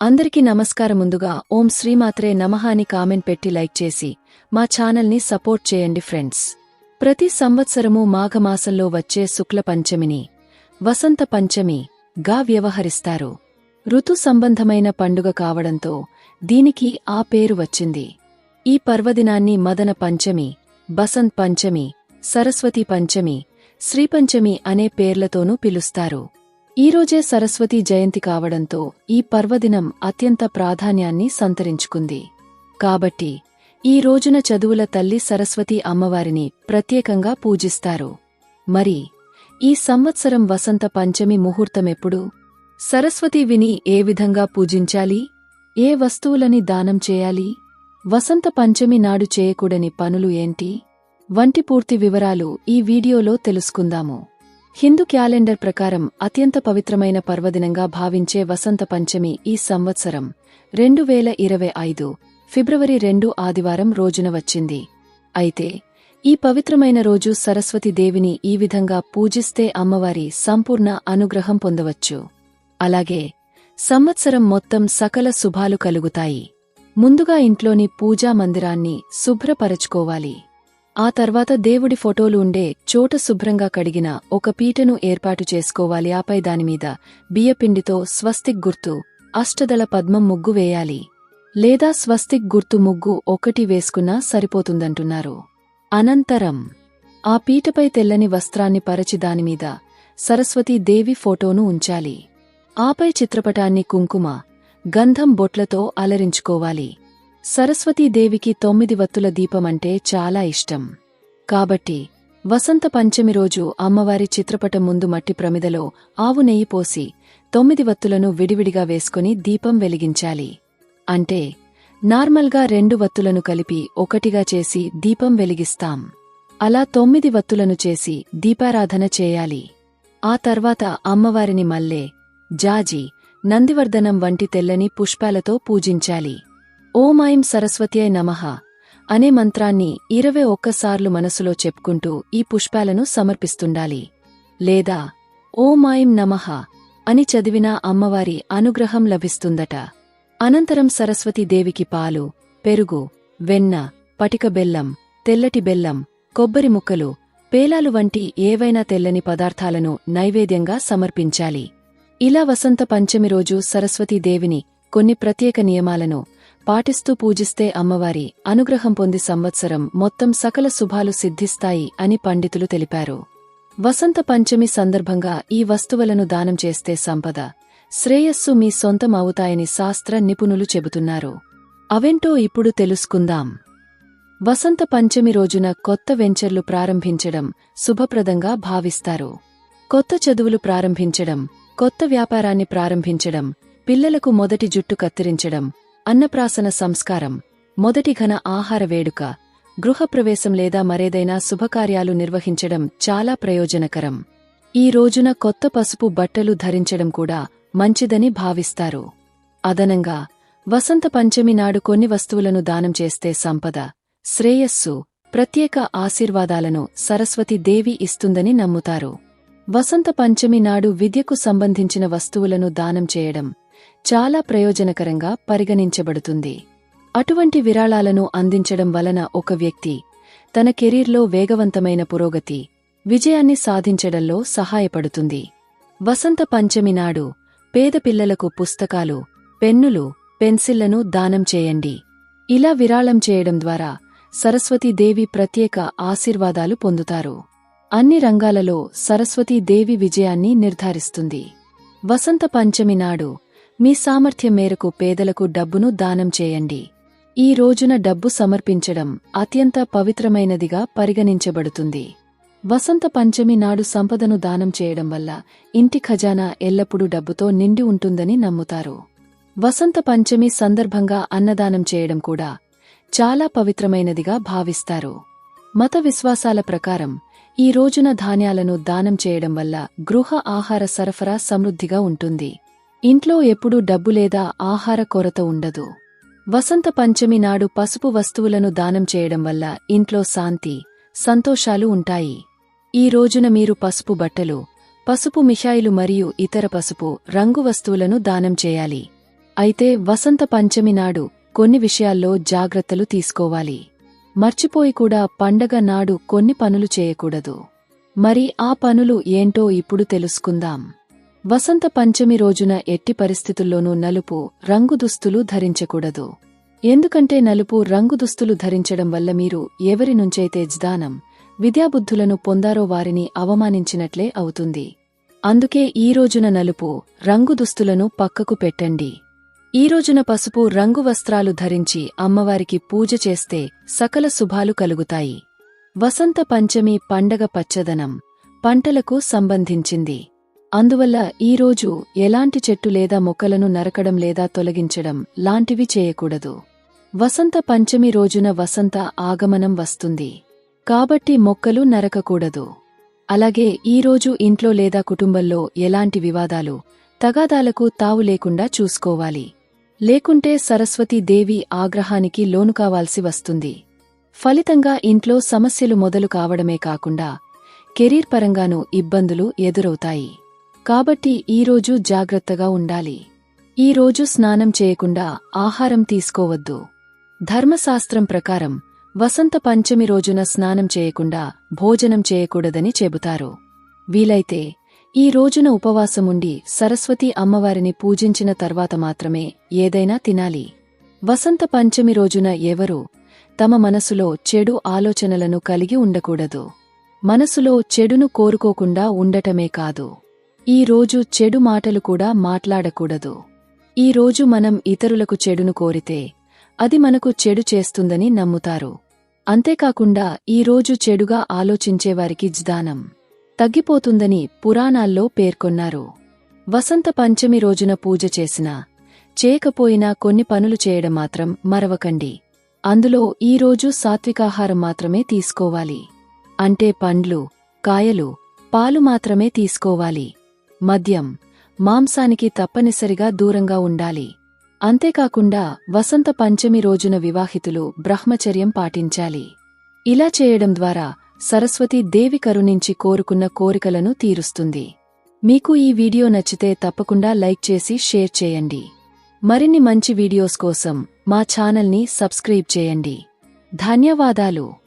అందరికీ నమస్కారం ముందుగా ఓం శ్రీమాత్రే నమః అని కామెంట్ పెట్టి లైక్ చేసి మా ఛానల్ని సపోర్ట్ చేయండి ఫ్రెండ్స్. ప్రతి సంవత్సరము మాఘమాసంలో వచ్చే శుక్ల పంచమిని వసంత పంచమి గా వ్యవహరిస్తారు. ఋతు సంబంధమైన పండుగ కావడంతో దీనికి ఆ పేరు వచ్చింది. ఈ పర్వదినాన్ని మదన పంచమి బసంత్ పంచమి సరస్వతి పంచమి శ్రీపంచమి అనే పేర్లతోనూ పిలుస్తారు. ఈరోజే సరస్వతి జయంతి కావడంతో ఈ పర్వదినం అత్యంత ప్రాధాన్యాన్ని సంతరించుకుంది. కాబట్టి ఈ రోజున చదువుల తల్లి సరస్వతి అమ్మవారిని ప్రత్యేకంగా పూజిస్తారు. మరి ఈ సంవత్సరం వసంత పంచమి ముహూర్తమెప్పుడు సరస్వతి విని ఏ విధంగా పూజించాలి? ఏ వస్తువులని దానం చేయాలి? వసంత పంచమి నాడు చేయకూడని పనులు ఏంటి? వంటి పూర్తి వివరాలు ఈ వీడియోలో తెలుసుకుందాము. హిందూ క్యాలెండర్ ప్రకారం అత్యంత పవిత్రమైన పర్వదినంగా భావించే వసంత పంచమి ఈ సంవత్సరం రెండు వేల ఇరవై ఐదు ఫిబ్రవరి రెండు ఆదివారం రోజున వచ్చింది. అయితే ఈ పవిత్రమైన రోజు సరస్వతి దేవిని ఈ విధంగా పూజిస్తే అమ్మవారి సంపూర్ణ అనుగ్రహం పొందవచ్చు. అలాగే సంవత్సరం మొత్తం సకల శుభాలు కలుగుతాయి. ముందుగా ఇంట్లోని పూజా మందిరాన్ని శుభ్రపరచుకోవాలి. ఆ తర్వాత దేవుడి ఫోటోలు ఉండే చోట శుభ్రంగా కడిగిన ఒక పీటను ఏర్పాటు చేసుకోవాలి. ఆపై దానిమీద బియ్యపిండితో స్వస్తిక్ గుర్తు అష్టదళ పద్మం ముగ్గు వేయాలి. లేదా స్వస్తిక్ గుర్తు ముగ్గు ఒకటి వేసుకున్నా సరిపోతుందంటున్నారు. అనంతరం ఆ పీటపై తెల్లని వస్త్రాన్ని పరచి దానిమీద సరస్వతీదేవి ఫోటోను ఉంచాలి. ఆపై చిత్రపటాన్ని కుంకుమ గంధం బొట్లతో అలరించుకోవాలి. సరస్వతీదేవికి తొమ్మిది వత్తుల దీపమంటే చాలా ఇష్టం. కాబట్టి వసంత పంచమి రోజు అమ్మవారి చిత్రపటం ముందు మట్టి ప్రమిదలో ఆవు నెయ్యి పోసి తొమ్మిది వత్తులను విడివిడిగా వేసుకుని దీపం వెలిగించాలి. అంటే నార్మల్గా రెండు వత్తులను కలిపి ఒకటిగా చేసి దీపం వెలిగిస్తాం. అలా తొమ్మిది వత్తులను చేసి దీపారాధన చేయాలి. ఆ తర్వాత అమ్మవారిని మల్లె జాజి నందివర్ధనం వంటి తెల్లని పుష్పాలతో పూజించాలి. ఓమాయం సరస్వత్యై నమః అనే మంత్రాన్ని ఇరవై ఒక్కసార్లు మనసులో చెప్పుకుంటూ ఈ పుష్పాలను సమర్పిస్తుండాలి. లేదా ఓమాయం నమః అని చదివినా అమ్మవారి అనుగ్రహం లభిస్తుందట. అనంతరం సరస్వతీదేవికి పాలు పెరుగు వెన్న పటిక బెల్లం తెల్లటి బెల్లం కొబ్బరి ముక్కలు పేలాలు వంటి ఏవైనా తెల్లని పదార్థాలను నైవేద్యంగా సమర్పించాలి. ఇలా వసంత పంచమి రోజు సరస్వతీదేవిని కొన్ని ప్రత్యేక నియమాలను పాటిస్తూ పూజిస్తే అమ్మవారి అనుగ్రహం పొంది సంవత్సరం మొత్తం సకల శుభాలు సిద్ధిస్తాయి అని పండితులు తెలిపారు. వసంత పంచమి సందర్భంగా ఈ వస్తువులను దానం చేస్తే సంపద శ్రేయస్సు మీ సొంతం అవుతాయని శాస్త్ర నిపుణులు చెబుతున్నారు. అవెంటో ఇప్పుడు తెలుసుకుందాం. వసంత పంచమి రోజున కొత్త వెంచర్లు ప్రారంభించడం శుభప్రదంగా భావిస్తారు. కొత్త చదువులు ప్రారంభించడం కొత్త వ్యాపారాన్ని ప్రారంభించడం పిల్లలకు మొదటి జుట్టు కత్తిరించడం అన్నప్రాసన సంస్కారం మొదటి ఘన ఆహార వేడుక గృహప్రవేశం లేదా మరేదైనా శుభకార్యాలు నిర్వహించడం చాలా ప్రయోజనకరం. ఈ రోజున కొత్త పసుపు బట్టలు ధరించడం కూడా మంచిదని భావిస్తారు. అదనంగా వసంత పంచమి నాడు కొన్ని వస్తువులను దానం చేస్తే సంపద శ్రేయస్సు ప్రత్యేక ఆశీర్వాదాలను సరస్వతి దేవి ఇస్తుందని నమ్ముతారు. వసంత పంచమి నాడు విద్యకు సంబంధించిన వస్తువులను దానం చేయడం చాలా ప్రయోజనకరంగా పరిగణించబడుతుంది. అటువంటి విరాళాలను అందించడం వలన ఒక వ్యక్తి తన కెరీర్లో వేగవంతమైన పురోగతి విజయాన్ని సాధించడంలో సహాయపడుతుంది. వసంత పంచమి నాడు పేద పిల్లలకు పుస్తకాలు పెన్నులు పెన్సిళ్ళను దానం చేయండి. ఇలా విరాళం చేయడం ద్వారా సరస్వతీదేవి ప్రత్యేక ఆశీర్వాదాలు పొందుతారు. అన్ని రంగాలలో సరస్వతీదేవి విజయాన్ని నిర్ధారిస్తుంది. వసంత పంచమి నాడు మీ సామర్థ్యం మేరకు పేదలకు డబ్బును దానం చేయండి. ఈ రోజున డబ్బు సమర్పించడం అత్యంత పవిత్రమైనదిగా పరిగణించబడుతుంది. వసంత పంచమి నాడు సంపదను దానం చేయడం వల్ల ఇంటి ఖజానా ఎల్లప్పుడూ డబ్బుతో నిండి ఉంటుందని నమ్ముతారు. వసంత పంచమి సందర్భంగా అన్నదానం చేయడం కూడా చాలా పవిత్రమైనదిగా భావిస్తారు. మత విశ్వాసాల ప్రకారం ఈ రోజున ధాన్యాలను దానం చేయడం వల్ల గృహ ఆహార సరఫరా సమృద్ధిగా ఉంటుంది. ఇంట్లో ఎప్పుడూ డబ్బు లేదా ఆహార కొరత ఉండదు. వసంత పంచమి నాడు పసుపు వస్తువులను దానం చేయడం వల్ల ఇంట్లో శాంతి సంతోషాలు ఉంటాయి. ఈ రోజున మీరు పసుపు బట్టలు పసుపు మిఠాయిలు మరియు ఇతర పసుపు రంగు వస్తువులను దానం చేయాలి. అయితే వసంత పంచమి నాడు కొన్ని విషయాల్లో జాగ్రత్తలు తీసుకోవాలి. మర్చిపోయి కూడా పండగ నాడు కొన్ని పనులు చేయకూడదు. మరి ఆ పనులు ఏంటో ఇప్పుడు తెలుసుకుందాం. వసంత పంచమి రోజున ఎట్టి పరిస్థితుల్లోనూ నలుపు రంగు దుస్తులు ధరించకూడదు. ఎందుకంటే నలుపు రంగు దుస్తులు ధరించడం వల్ల మీరు ఎవరి నుంచైతే జ్దానం విద్యాబుద్ధులను పొందారో వారిని అవమానించినట్లే అవుతుంది. అందుకే ఈ రోజున నలుపు రంగు దుస్తులను పక్కకు పెట్టండి. ఈ రోజున పసుపు రంగు వస్త్రాలు ధరించి అమ్మవారికి పూజ చేస్తే సకల శుభాలు కలుగుతాయి. వసంత పంచమి పండగ పచ్చదనం పంటలకు సంబంధించింది. అందువల్ల ఈ రోజు ఎలాంటి చెట్టు లేదా మొక్కలను నరకడం లేదా తొలగించడం లాంటివి చేయకూడదు. వసంత పంచమి రోజున వసంత ఆగమనం వస్తుంది. కాబట్టి మొక్కలు నరకకూడదు. అలాగే ఈ రోజు ఇంట్లో లేదా కుటుంబంలో ఎలాంటి వివాదాలు తగాదాలకు తావు లేకుండా చూసుకోవాలి. లేకుంటే సరస్వతీదేవి ఆగ్రహానికి లోను కావాల్సి వస్తుంది. ఫలితంగా ఇంట్లో సమస్యలు మొదలు కావడమే కాకుండా కెరీర్ పరంగానూ ఇబ్బందులు ఎదురవుతాయి. కాబట్టి ఈరోజు జాగ్రత్తగా ఉండాలి. ఈ రోజు స్నానం చేయకుండా ఆహారం తీసుకోవద్దు. ధర్మశాస్త్రం ప్రకారం వసంత పంచమి రోజున స్నానం చేయకుండా భోజనం చేయకూడదని చెబుతారు. వీలైతే ఈ రోజున ఉపవాసముండి సరస్వతి అమ్మవారిని పూజించిన తర్వాత మాత్రమే ఏదైనా తినాలి. వసంత పంచమి రోజున ఎవరూ తమ మనసులో చెడు ఆలోచనలను కలిగి ఉండకూడదు. మనసులో చెడును కోరుకోకుండా ఉండటమే కాదు. ఈ రోజు చెడు మాటలు కూడా మాట్లాడకూడదు. ఈ రోజు మనం ఇతరులకు చెడును కోరితే అది మనకు చెడు చేస్తుందని నమ్ముతారు. అంతేకాకుండా ఈ రోజు చెడుగా ఆలోచించేవారికి జ్దానం తగ్గిపోతుందని పురాణాల్లో పేర్కొన్నారు. వసంత పంచమి రోజున పూజ చేసినా చేయకపోయినా కొన్ని పనులు చేయడం మాత్రం మరవకండి. అందులో ఈ రోజు సాత్వికాహారం మాత్రమే తీసుకోవాలి. అంటే పండ్లు కాయలు పాలు మాత్రమే తీసుకోవాలి. మద్యం. మాంసానికి తప్పనిసరిగా దూరంగా ఉండాలి. అంతేకాకుండా వసంత పంచమి రోజున వివాహితులు బ్రహ్మచర్యం పాటించాలి. ఇలా చేయడం ద్వారా సరస్వతి దేవి కరుణించి కోరుకున్న కోరికలను తీరుస్తుంది. మీకు ఈ వీడియో నచ్చితే తప్పకుండా లైక్ చేసి షేర్ చేయండి. మరిన్ని మంచి వీడియోస్ కోసం మా ఛానల్ని సబ్స్క్రైబ్ చేయండి. ధన్యవాదాలు.